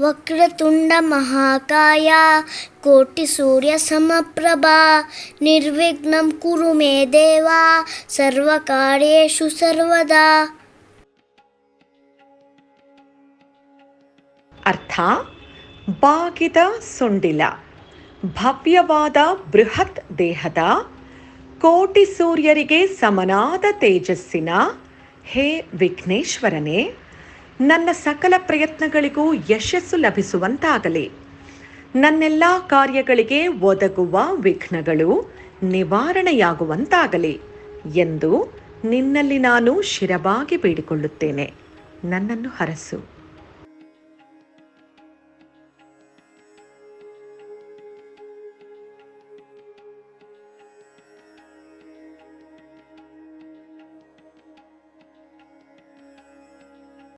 ವಕ್ರತುಂಡ ಮಹಾಕಾಯ ಕೋಟಿ ಸೂರ್ಯ ಸಮಪ್ರಭಾ, ನಿರ್ವಿಘ್ನಂ ಕುರು ಮೇ ದೇವ ಸರ್ವಕಾರ್ಯೇಷು ಸರ್ವದಾ. ಅರ್ಥ? ಬಾಗಿದ ಸೊಂಡಿಲ, ಭವ್ಯವಾದ ಬೃಹತ್ ದೇಹದ, ಕೋಟಿ ಸೂರ್ಯರಿಗೆ ಸಮನಾದ ತೇಜಸ್ಸಿನ, ಹೇ ವಿಘ್ನೇಶ್ವರನೇ. ನನ್ನ ಸಕಲ ಪ್ರಯತ್ನಗಳಿಗೂ ಯಶಸ್ಸು ಲಭಿಸುವಂತಾಗಲಿ. ನನ್ನೆಲ್ಲ ಕಾರ್ಯಗಳಿಗೆ ಒದಗುವ ವಿಘ್ನಗಳು ನಿವಾರಣೆಯಾಗುವಂತಾಗಲಿ ಎಂದು ನಿನ್ನಲ್ಲಿ ನಾನು ಶಿರಬಾಗಿ ಬೇಡಿಕೊಳ್ಳುತ್ತೇನೆ. ನನ್ನನ್ನು ಹರಸು.